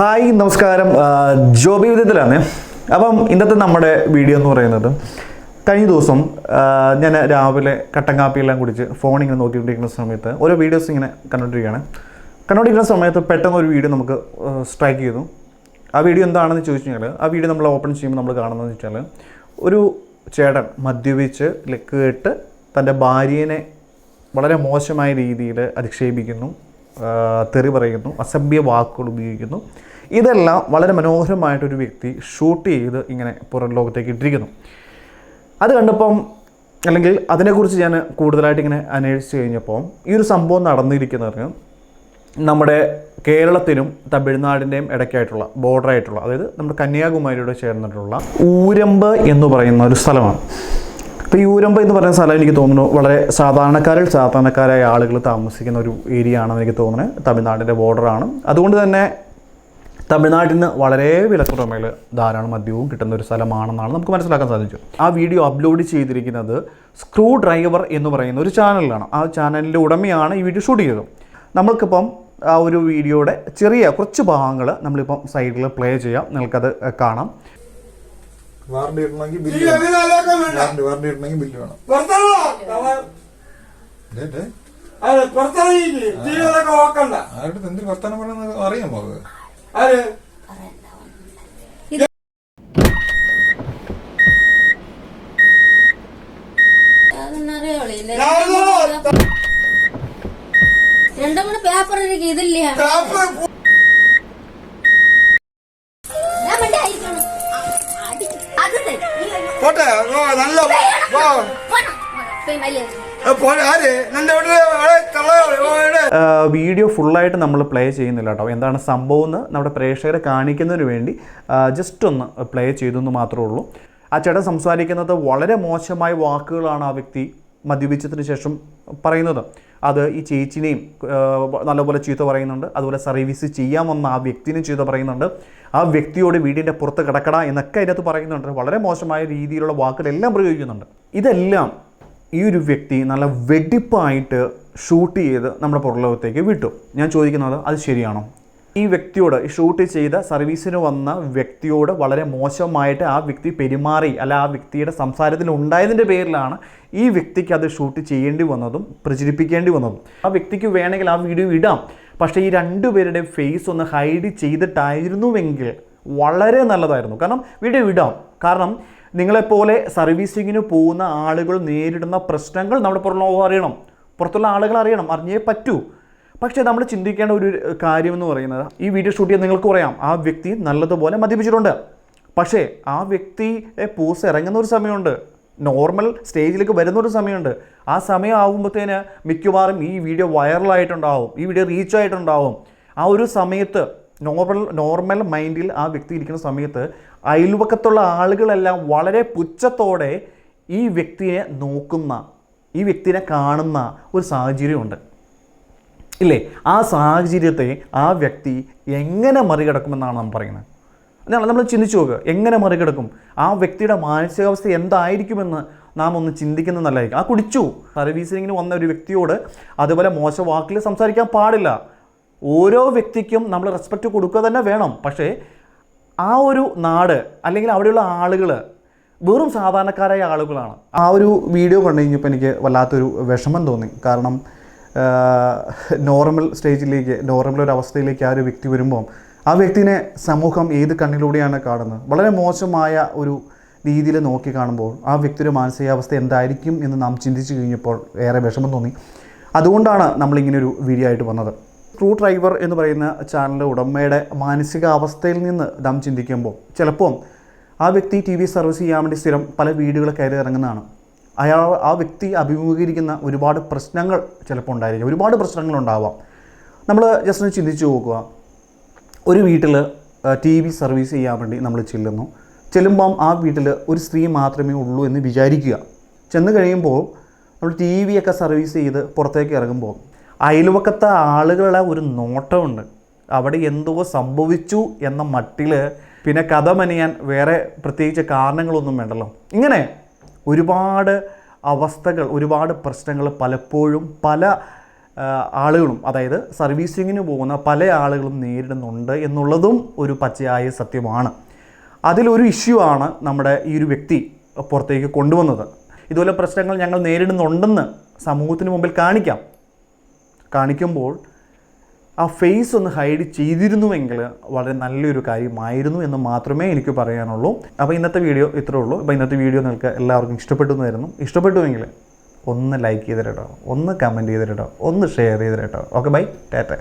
Hi നമസ്കാരം. ജോബി വിധത്തിലാണ് അപ്പം ഇന്നത്തെ നമ്മുടെ വീഡിയോ എന്ന് പറയുന്നത് കഴിഞ്ഞ ദിവസം ഞാൻ രാവിലെ കട്ടൻ കാപ്പിയെല്ലാം കുടിച്ച് ഫോൺ ഇങ്ങനെ നോക്കിക്കൊണ്ടിരിക്കുന്ന സമയത്ത് ഓരോ വീഡിയോസ് ഇങ്ങനെ കണ്ടുകൊണ്ടിരിക്കുകയാണ്. കണ്ടുകൊണ്ടിരിക്കുന്ന സമയത്ത് പെട്ടെന്ന് ഒരു വീഡിയോ നമുക്ക് സ്ട്രൈക്ക് ചെയ്തു. ആ വീഡിയോ എന്താണെന്ന് ചോദിച്ചു കഴിഞ്ഞാൽ ആ വീഡിയോ നമ്മൾ ഓപ്പൺ ചെയ്യുമ്പോൾ നമ്മൾ കാണുന്നതെന്ന് വെച്ചാൽ ഒരു ചേട്ടൻ മദ്യപിച്ച് കേട്ട് തന്റെ ഭാര്യേനെ വളരെ മോശമായ രീതിയിൽ അധിക്ഷേപിക്കുന്നു. തെറി പറയുന്നു അസഭ്യ വാക്കുകൾ ഉപയോഗിക്കുന്നു. ഇതെല്ലാം വളരെ മനോഹരമായിട്ടൊരു വ്യക്തി ഷൂട്ട് ചെയ്ത് ഇങ്ങനെ പുറം ലോകത്തേക്ക് ഇട്ടിരിക്കുന്നു. അത് കണ്ടപ്പം അല്ലെങ്കിൽ അതിനെക്കുറിച്ച് ഞാൻ കൂടുതലായിട്ട് ഇങ്ങനെ അന്വേഷിച്ച് കഴിഞ്ഞപ്പോൾ ഈ ഒരു സംഭവം നടന്നിരിക്കുന്നതിന് നമ്മുടെ കേരളത്തിനും തമിഴ്നാടിന്റെയും ഇടയ്ക്കായിട്ടുള്ള ബോർഡറായിട്ടുള്ള അതായത് നമ്മുടെ കന്യാകുമാരിയോട് ചേർന്നിട്ടുള്ള ഊരമ്പ് എന്ന് പറയുന്ന ഒരു സ്ഥലമാണ്. അപ്പോൾ ഈ ഊരമ്പ എന്ന് പറയുന്ന സ്ഥലം എനിക്ക് തോന്നുന്നു വളരെ സാധാരണക്കാരിൽ സാധാരണക്കാരായ ആളുകൾ താമസിക്കുന്ന ഒരു ഏരിയ ആണെന്ന് എനിക്ക് തോന്നുന്നത്. തമിഴ്നാടിന്റെ ബോർഡറാണ് അതുകൊണ്ട് തന്നെ തമിഴ്നാട്ടിൽ നിന്ന് വളരെ വിലക്കുറമയിൽ ധാരാളം മദ്യവും കിട്ടുന്ന ഒരു സ്ഥലമാണെന്നാണ് നമുക്ക് മനസ്സിലാക്കാൻ സാധിച്ചു. ആ വീഡിയോ അപ്ലോഡ് ചെയ്തിരിക്കുന്നത് സ്ക്രൂ ഡ്രൈവർ എന്ന് പറയുന്ന ഒരു ചാനലിലാണ് ആ ചാനലിന്റെ ഉടമയാണ് ഈ വീഡിയോ ഷൂട്ട് ചെയ്തത്. നമ്മൾക്കിപ്പം ആ ഒരു വീഡിയോയുടെ ചെറിയ കുറച്ച് ഭാഗങ്ങൾ നമ്മളിപ്പം സൈഡിൽ പ്ലേ ചെയ്യാം. നിങ്ങൾക്കത് കാണാം. വാറണ്ടി ഇടണമെങ്കിൽ ബില്ല് വേണം. വാറണ്ടി വാറണ്ടി ഇടണമെങ്കിൽ ബില്ല് വേണം. ആരുടെ വർത്താനം പറയണമെന്ന് അറിയാമോ അത്? രണ്ടും കൂടെ പേപ്പർ ഇതില്ല. വീഡിയോ ഫുള്ളായിട്ട് നമ്മൾ പ്ലേ ചെയ്യുന്നില്ല കേട്ടോ. എന്താണ് സംഭവം എന്ന് നമ്മുടെ പ്രേക്ഷകരെ കാണിക്കുന്നതിന് വേണ്ടി ജസ്റ്റ് ഒന്ന് പ്ലേ ചെയ്തു എന്ന് മാത്രമേ ഉള്ളൂ. ആ ചേട്ടൻ സംസാരിക്കുന്നത് വളരെ മോശമായ വാക്കുകളാണ് ആ വ്യക്തി മദ്യപിച്ചതിന് ശേഷം പറയുന്നത്. അത് ഈ ചേച്ചിനെയും നല്ലപോലെ ചീത്ത പറയുന്നുണ്ട്. അതുപോലെ സർവീസ് ചെയ്യാൻ വന്ന ആ വ്യക്തിനെയും ചീത്ത പറയുന്നുണ്ട്. ആ വ്യക്തിയോട് വീടിന്റെ പുറത്ത് കിടക്കട എന്നൊക്കെ അതിനകത്ത് പറയുന്നുണ്ട്. വളരെ മോശമായ രീതിയിലുള്ള വാക്കുകളെല്ലാം പ്രയോഗിക്കുന്നുണ്ട്. ഇതെല്ലാം ഈ ഒരു വ്യക്തി നല്ല വെടിപ്പായിട്ട് ഷൂട്ട് ചെയ്ത് നമ്മുടെ പുറലോകത്തേക്ക് വിട്ടു. ഞാൻ ചോദിക്കുന്നത് അത് ശരിയാണോ? ഈ വ്യക്തിയോട് ഈ ഷൂട്ട് ചെയ്ത സർവീസിന് വന്ന വ്യക്തിയോട് വളരെ മോശമായിട്ട് ആ വ്യക്തി പെരുമാറി അല്ല ആ വ്യക്തിയുടെ സംസാരത്തിൽ ഉണ്ടായതിന്റെ പേരിലാണ് ഈ വ്യക്തിക്ക് അത് ഷൂട്ട് ചെയ്യേണ്ടി വന്നതും പ്രചരിപ്പിക്കേണ്ടി വന്നതും. ആ വ്യക്തിക്ക് വേണമെങ്കിൽ ആ വീഡിയോ ഇടാം. പക്ഷേ ഈ രണ്ടുപേരുടെ ഫേസ് ഒന്ന് ഹൈഡ് ചെയ്തിട്ടായിരുന്നുവെങ്കിൽ വളരെ നല്ലതായിരുന്നു. കാരണം വീഡിയോ ഇടാം. കാരണം നിങ്ങളെപ്പോലെ സർവീസിങ്ങിന് പോകുന്ന ആളുകൾ നേരിടുന്ന പ്രശ്നങ്ങൾ നമ്മുടെ പുറം ലോകം അറിയണം. പുറത്തുള്ള ആളുകൾ അറിയണം. അറിഞ്ഞേ പറ്റൂ. പക്ഷേ നമ്മൾ ചിന്തിക്കേണ്ട ഒരു കാര്യം എന്ന് പറയുന്നത് ഈ വീഡിയോ ഷൂട്ട് ചെയ്യാൻ നിങ്ങൾക്ക് പറയാം. ആ വ്യക്തി നല്ലതുപോലെ മദ്യപിച്ചിട്ടുണ്ട്. പക്ഷേ ആ വ്യക്തി പോസ് ഇറങ്ങുന്ന ഒരു സമയമുണ്ട്. നോർമൽ സ്റ്റേജിലേക്ക് വരുന്ന ഒരു സമയമുണ്ട്. ആ സമയം ആകുമ്പോഴത്തേന് മിക്കവാറും ഈ വീഡിയോ വൈറലായിട്ടുണ്ടാവും. ഈ വീഡിയോ റീച്ച് ആയിട്ടുണ്ടാവും. ആ ഒരു സമയത്ത് നോർമൽ നോർമൽ മൈൻഡിൽ ആ വ്യക്തി ഇരിക്കുന്ന സമയത്ത് അയൽവക്കത്തുള്ള ആളുകളെല്ലാം വളരെ പുച്ഛത്തോടെ ഈ വ്യക്തിയെ നോക്കുന്ന ഈ വ്യക്തിനെ കാണുന്ന ഒരു സാഹചര്യമുണ്ട്. ഇല്ലേ? ആ സാഹചര്യത്തെ ആ വ്യക്തി എങ്ങനെ മറികടക്കുമെന്നാണ് നാം പറയുന്നത്. അതാണ് നമ്മൾ ചിന്തിച്ചു നോക്കുക എങ്ങനെ മറികടക്കും? ആ വ്യക്തിയുടെ മാനസികാവസ്ഥ എന്തായിരിക്കുമെന്ന് നാം ഒന്ന് ചിന്തിക്കുന്നത് നല്ലതായിരിക്കും. ആ കുടിച്ചു. സർവീസിങ്ങിന് വന്ന ഒരു വ്യക്തിയോട് അതുപോലെ മോശ വാക്കിൽ സംസാരിക്കാൻ പാടില്ല. ഓരോ വ്യക്തിക്കും നമ്മൾ റെസ്പെക്റ്റ് കൊടുക്കുക തന്നെ വേണം. പക്ഷേ ആ ഒരു നാട് അല്ലെങ്കിൽ അവിടെയുള്ള ആളുകൾ വെറും സാധാരണക്കാരായ ആളുകളാണ്. ആ ഒരു വീഡിയോ കണ്ടു കഴിഞ്ഞപ്പോൾ എനിക്ക് വല്ലാത്തൊരു വിഷമം തോന്നി. കാരണം നോർമൽ സ്റ്റേജിലേക്ക് നോർമൽ ഒരു അവസ്ഥയിലേക്ക് ആ ഒരു വ്യക്തി വരുമ്പോൾ ആ വ്യക്തിനെ സമൂഹം ഏത് കണ്ണിലൂടെയാണ് കാണുന്നത്? വളരെ മോശമായ ഒരു രീതിയിൽ നോക്കി കാണുമ്പോൾ ആ വ്യക്തിയുടെ മാനസികാവസ്ഥ എന്തായിരിക്കും എന്ന് നാം ചിന്തിച്ചു കഴിഞ്ഞപ്പോൾ ഏറെ വിഷമം തോന്നി. അതുകൊണ്ടാണ് നമ്മളിങ്ങനെ ഒരു വീഡിയോ ആയിട്ട് വന്നത്. ട്രൂ ഡ്രൈവർ എന്ന് പറയുന്ന ചാനലിന്റെ ഉടമയുടെ മാനസികാവസ്ഥയിൽ നിന്ന് നാം ചിന്തിക്കുമ്പോൾ ചിലപ്പോൾ ആ വ്യക്തി ടി വി സർവീസ് ചെയ്യാൻ വേണ്ടി സ്ഥിരം പല വീടുകൾ കയറി ഇറങ്ങുന്നതാണ്. അയാൾ ആ വ്യക്തി അഭിമുഖീകരിക്കുന്ന ഒരുപാട് പ്രശ്നങ്ങൾ ചിലപ്പോൾ ഉണ്ടായിരിക്കും. ഒരുപാട് പ്രശ്നങ്ങൾ ഉണ്ടാവാം. നമ്മൾ ജസ്റ്റ് ഒന്ന് ചിന്തിച്ചു നോക്കുക. ഒരു വീട്ടിൽ ടി വി സർവീസ് ചെയ്യാൻ വേണ്ടി നമ്മൾ ചെല്ലുന്നു. ചെല്ലുമ്പം ആ വീട്ടിൽ ഒരു സ്ത്രീ മാത്രമേ ഉള്ളൂ എന്ന് വിചാരിക്കുക. ചെന്ന് കഴിയുമ്പോൾ നമ്മൾ ടി വി ഒക്കെ സർവീസ് ചെയ്ത് പുറത്തേക്ക് ഇറങ്ങുമ്പോൾ അയൽവക്കത്തെ ആളുകളുടെ ഒരു നോട്ടമുണ്ട്. അവിടെ എന്തോ സംഭവിച്ചു എന്ന മട്ടിൽ പിന്നെ കഥ മനിയാൻ വേറെ പ്രത്യേകിച്ച് കാരണങ്ങളൊന്നും വേണ്ടല്ലോ. ഇങ്ങനെ ഒരുപാട് അവസ്ഥകൾ ഒരുപാട് പ്രശ്നങ്ങൾ പലപ്പോഴും പല ആളുകളും അതായത് സർവീസിങ്ങിന് പോകുന്ന പല ആളുകളും നേരിടുന്നുണ്ട് എന്നുള്ളതും ഒരു പച്ചയായ സത്യമാണ്. അതിലൊരു ഇഷ്യൂ ആണ് നമ്മുടെ ഈ ഒരു വ്യക്തി പുറത്തേക്ക് കൊണ്ടുവന്നത്. ഇതുപോലെ പ്രശ്നങ്ങൾ ഞങ്ങൾ നേരിടുന്നുണ്ടെന്ന് സമൂഹത്തിന് മുമ്പിൽ കാണിക്കാം. കാണിക്കുമ്പോൾ ആ ഫേസ് ഒന്ന് ഹൈഡ് ചെയ്തിരുന്നുവെങ്കിൽ വളരെ നല്ലൊരു കാര്യമായിരുന്നു എന്ന് മാത്രമേ എനിക്ക് പറയാനുള്ളൂ. അപ്പോൾ ഇന്നത്തെ വീഡിയോ ഇത്രേ ഉള്ളൂ. അപ്പോൾ ഇന്നത്തെ വീഡിയോ നിങ്ങൾക്ക് എല്ലാവർക്കും ഇഷ്ടപ്പെട്ടു എന്ന് വരുന്നു ഇഷ്ടപ്പെട്ടുവെങ്കിൽ ഒന്ന് ലൈക്ക് ചെയ്തിട്ടോ ഒന്ന് കമന്റ് ചെയ്തിട്ടോ ഒന്ന് ഷെയർ ചെയ്തിട്ടോ ഓക്കെ ബൈ ടാറ്റ